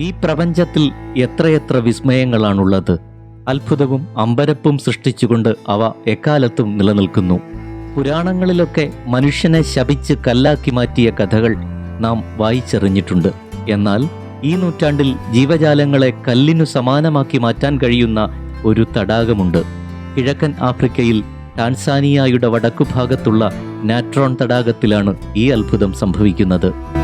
ഈ പ്രപഞ്ചത്തിൽ എത്രയെത്ര വിസ്മയങ്ങളാണുള്ളത്. അത്ഭുതവും അമ്പരപ്പും സൃഷ്ടിച്ചുകൊണ്ട് അവ എക്കാലത്തും നിലനിൽക്കുന്നു. പുരാണങ്ങളിലൊക്കെ മനുഷ്യനെ ശപിച്ച് കല്ലാക്കി മാറ്റിയ കഥകൾ നാം വായിച്ചറിഞ്ഞിട്ടുണ്ട്. എന്നാൽ ഈ നൂറ്റാണ്ടിൽ ജീവജാലങ്ങളെ കല്ലിനു സമാനമാക്കി മാറ്റാൻ കഴിയുന്ന ഒരു തടാകമുണ്ട്. കിഴക്കൻ ആഫ്രിക്കയിൽ ടാൻസാനിയയുടെ വടക്കുഭാഗത്തുള്ള നാട്രോൺ തടാകത്തിലാണ് ഈ അത്ഭുതം സംഭവിക്കുന്നത്.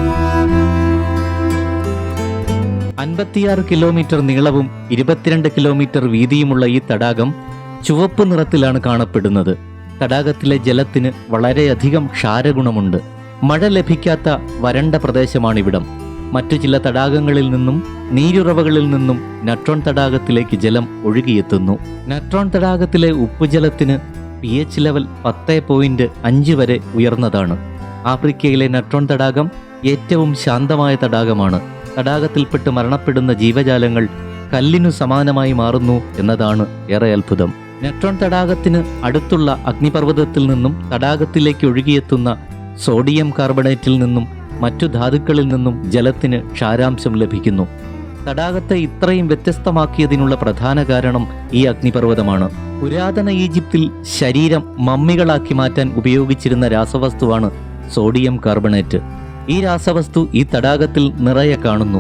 അൻപത്തിയാറ് കിലോമീറ്റർ നീളവും ഇരുപത്തിരണ്ട് കിലോമീറ്റർ വീതിയുമുള്ള ഈ തടാകം ചുവപ്പ് നിറത്തിലാണ് കാണപ്പെടുന്നത്. തടാകത്തിലെ ജലത്തിന് വളരെയധികം ക്ഷാരഗുണമുണ്ട്. മഴ ലഭിക്കാത്ത വരണ്ട പ്രദേശമാണിവിടം. മറ്റു ചില തടാകങ്ങളിൽ നിന്നും നീരുറവകളിൽ നിന്നും നട്രോൺ തടാകത്തിലേക്ക് ജലം ഒഴുകിയെത്തുന്നു. നട്രോൺ തടാകത്തിലെ ഉപ്പുജലത്തിന് പി എച്ച് ലെവൽ പത്ത് പോയിന്റ് അഞ്ച് വരെ ഉയർന്നതാണ്. ആഫ്രിക്കയിലെ നട്രോൺ തടാകം ഏറ്റവും ശാന്തമായ തടാകമാണ്. തടാകത്തിൽപ്പെട്ട് മരണപ്പെടുന്ന ജീവജാലങ്ങൾ കല്ലിനു സമാനമായി മാറുന്നു എന്നതാണ് ഏറെ അത്ഭുതം. നെട്രോൺ തടാകത്തിന് അടുത്തുള്ള അഗ്നിപർവതത്തിൽ നിന്നും തടാകത്തിലേക്ക് ഒഴുകിയെത്തുന്ന സോഡിയം കാർബണേറ്റിൽ നിന്നും മറ്റു ധാതുക്കളിൽ നിന്നും ജലത്തിന് ക്ഷാരാംശം ലഭിക്കുന്നു. തടാകത്തെ ഇത്രയും വ്യത്യസ്തമാക്കിയതിനുള്ള പ്രധാന കാരണം ഈ അഗ്നിപർവതമാണ്. പുരാതന ഈജിപ്തിൽ ശരീരം മമ്മികളാക്കി മാറ്റാൻ ഉപയോഗിച്ചിരുന്ന രാസവസ്തുവാണ് സോഡിയം കാർബണേറ്റ്. ഈ രാസവസ്തു ഈ തടാകത്തിൽ നിറയെ കാണുന്നു.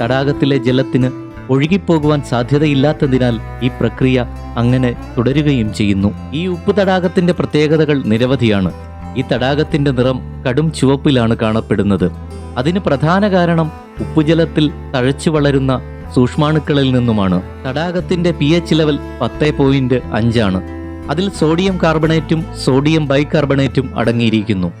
തടാകത്തിലെ ജലത്തിന് ഒഴുകിപ്പോകുവാൻ സാധ്യതയില്ലാത്തതിനാൽ ഈ പ്രക്രിയ അങ്ങനെ തുടരുകയും ചെയ്യുന്നു. ഈ ഉപ്പ് തടാകത്തിന്റെ പ്രത്യേകതകൾ നിരവധിയാണ്. ഈ തടാകത്തിന്റെ നിറം കടും ചുവപ്പിലാണ് കാണപ്പെടുന്നത്. അതിന് പ്രധാന കാരണം ഉപ്പുജലത്തിൽ തഴച്ചു വളരുന്ന സൂക്ഷ്മാണുക്കളിൽ നിന്നുമാണ്. തടാകത്തിന്റെ പി എച്ച് ലെവൽ പത്ത് പോയിന്റ് അഞ്ചാണ്. അതിൽ സോഡിയം കാർബണേറ്റും സോഡിയം ബൈകാർബണേറ്റും അടങ്ങിയിരിക്കുന്നു.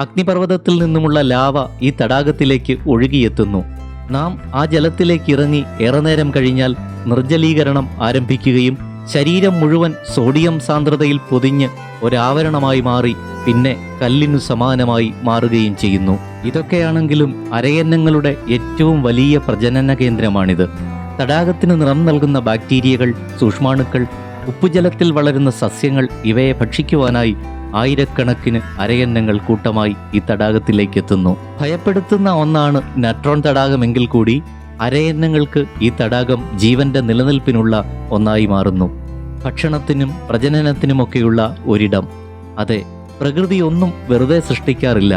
അഗ്നിപർവതത്തിൽ നിന്നുമുള്ള ലാവ ഈ തടാകത്തിലേക്ക് ഒഴുകിയെത്തുന്നു. നാം ആ ജലത്തിലേക്ക് ഇറങ്ങി ഏറെ നേരം കഴിഞ്ഞാൽ നിർജലീകരണം ആരംഭിക്കുകയും ശരീരം മുഴുവൻ സോഡിയം സാന്ദ്രതയിൽ പൊതിഞ്ഞ് ഒരാവരണമായി മാറി പിന്നെ കല്ലിനു സമാനമായി മാറുകയും ചെയ്യുന്നു. ഇതൊക്കെയാണെങ്കിലും അരയന്നങ്ങളുടെ ഏറ്റവും വലിയ പ്രജനന കേന്ദ്രമാണിത്. തടാകത്തിന് നിറം നൽകുന്ന ബാക്ടീരിയകൾ സൂക്ഷ്മാണുക്കൾ ഉപ്പുജലത്തിൽ വളരുന്ന സസ്യങ്ങൾ ഇവയെ ഭക്ഷിക്കുവാനായി ആയിരക്കണക്കിന് അരയന്നങ്ങൾ കൂട്ടമായി ഈ തടാകത്തിലേക്ക് എത്തുന്നു ഭയപ്പെടുത്തുന്ന ഒന്നാണ് നട്രോൺ തടാകമെങ്കിൽ കൂടി അരയന്നങ്ങൾക്ക് ഈ തടാകം ജീവന്റെ നിലനിൽപ്പിനുള്ള ഒന്നായി മാറുന്നു. ഭക്ഷണത്തിനും പ്രജനനത്തിനുമൊക്കെയുള്ള ഒരിടം. അതെ പ്രകൃതി ഒന്നും വെറുതെ സൃഷ്ടിക്കാറില്ല.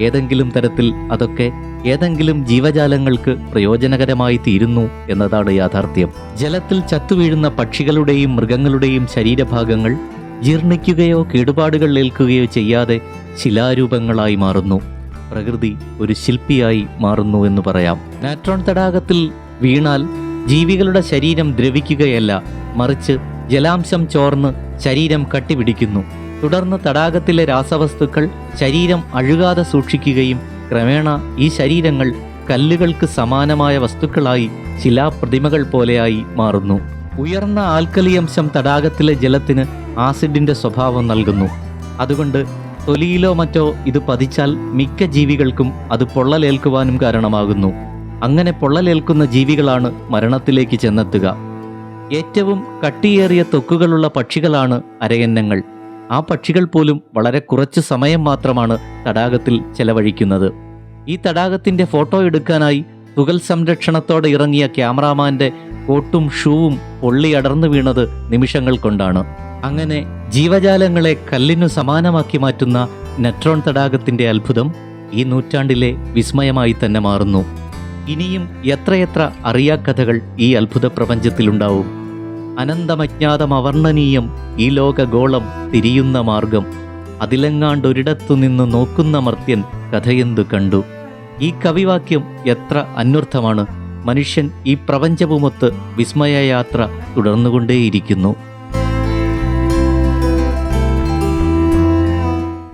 ഏതെങ്കിലും തരത്തിൽ അതൊക്കെ ഏതെങ്കിലും ജീവജാലങ്ങൾക്ക് പ്രയോജനകരമായി തീരുന്നു എന്നതാണ് യാഥാർത്ഥ്യം. ജലത്തിൽ ചത്തുവീഴുന്ന പക്ഷികളുടെയും മൃഗങ്ങളുടെയും ശരീരഭാഗങ്ങൾ ജീർണിക്കുകയോ കേടുപാടുകൾ ഏൽക്കുകയോ ചെയ്യാതെ ശിലാരൂപങ്ങളായി മാറുന്നു. പ്രകൃതി ഒരു ശില്പിയായി മാറുന്നു എന്ന് പറയാം. നാട്രോൺ തടാകത്തിൽ വീണാൽ ജീവികളുടെ ശരീരം ദ്രവിക്കുകയല്ല മറിച്ച് ജലാംശം ചോർന്ന് ശരീരം കട്ടിപിടിക്കുന്നു. തുടർന്ന് തടാകത്തിലെ രാസവസ്തുക്കൾ ശരീരം അഴുകാതെ സൂക്ഷിക്കുകയും ക്രമേണ ഈ ശരീരങ്ങൾ കല്ലുകൾക്ക് സമാനമായ വസ്തുക്കളായി ശിലാപ്രതിമകൾ പോലെയായി മാറുന്നു. ഉയർന്ന ആൽക്കലിയംശം തടാകത്തിലെ ജലത്തിന് ആസിഡിന്റെ സ്വഭാവം നൽകുന്നു. അതുകൊണ്ട് തൊലിയിലോ മറ്റോ ഇത് പതിച്ചാൽ മിക്ക ജീവികൾക്കും അത് പൊള്ളലേൽക്കുവാനും കാരണമാകുന്നു. അങ്ങനെ പൊള്ളലേൽക്കുന്ന ജീവികളാണ് മരണത്തിലേക്ക് ചെന്നെത്തുക. ഏറ്റവും കട്ടിയേറിയ തൊക്കുകളുള്ള പക്ഷികളാണ് അരയന്നങ്ങൾ. ആ പക്ഷികൾ പോലും വളരെ കുറച്ച് സമയം മാത്രമാണ് തടാകത്തിൽ ചെലവഴിക്കുന്നത്. ഈ തടാകത്തിന്റെ ഫോട്ടോ എടുക്കാനായി തുകൽ സംരക്ഷണത്തോടെ ഇറങ്ങിയ ക്യാമറാമാന്റെ കോട്ടും ഷൂവും പൊള്ളി അടർന്നു വീണത് നിമിഷങ്ങൾ കൊണ്ടാണ്. അങ്ങനെ ജീവജാലങ്ങളെ കല്ലിനു സമാനമാക്കി മാറ്റുന്ന നെട്രോൺ തടാകത്തിന്റെ അത്ഭുതം ഈ നൂറ്റാണ്ടിലെ വിസ്മയമായി തന്നെ മാറുന്നു. ഇനിയും എത്രയെത്ര അറിയാക്കഥകൾ ഈ അത്ഭുത പ്രപഞ്ചത്തിലുണ്ടാവും? അനന്തമജ്ഞാതമവർണനീയം ഈ ലോകഗോളം തിരിയുന്ന മാർഗം. അതിലെങ്ങാണ്ടൊരിടത്തു നിന്ന് നോക്കുന്ന മർത്യൻ കഥയെന്തു കണ്ടു? ഈ കവിവാക്യം എത്ര അന്വർത്ഥമാണ്. മനുഷ്യൻ ഈ പ്രപഞ്ചവുമൊത്ത് വിസ്മയയാത്ര തുടർന്നുകൊണ്ടേയിരിക്കുന്നു.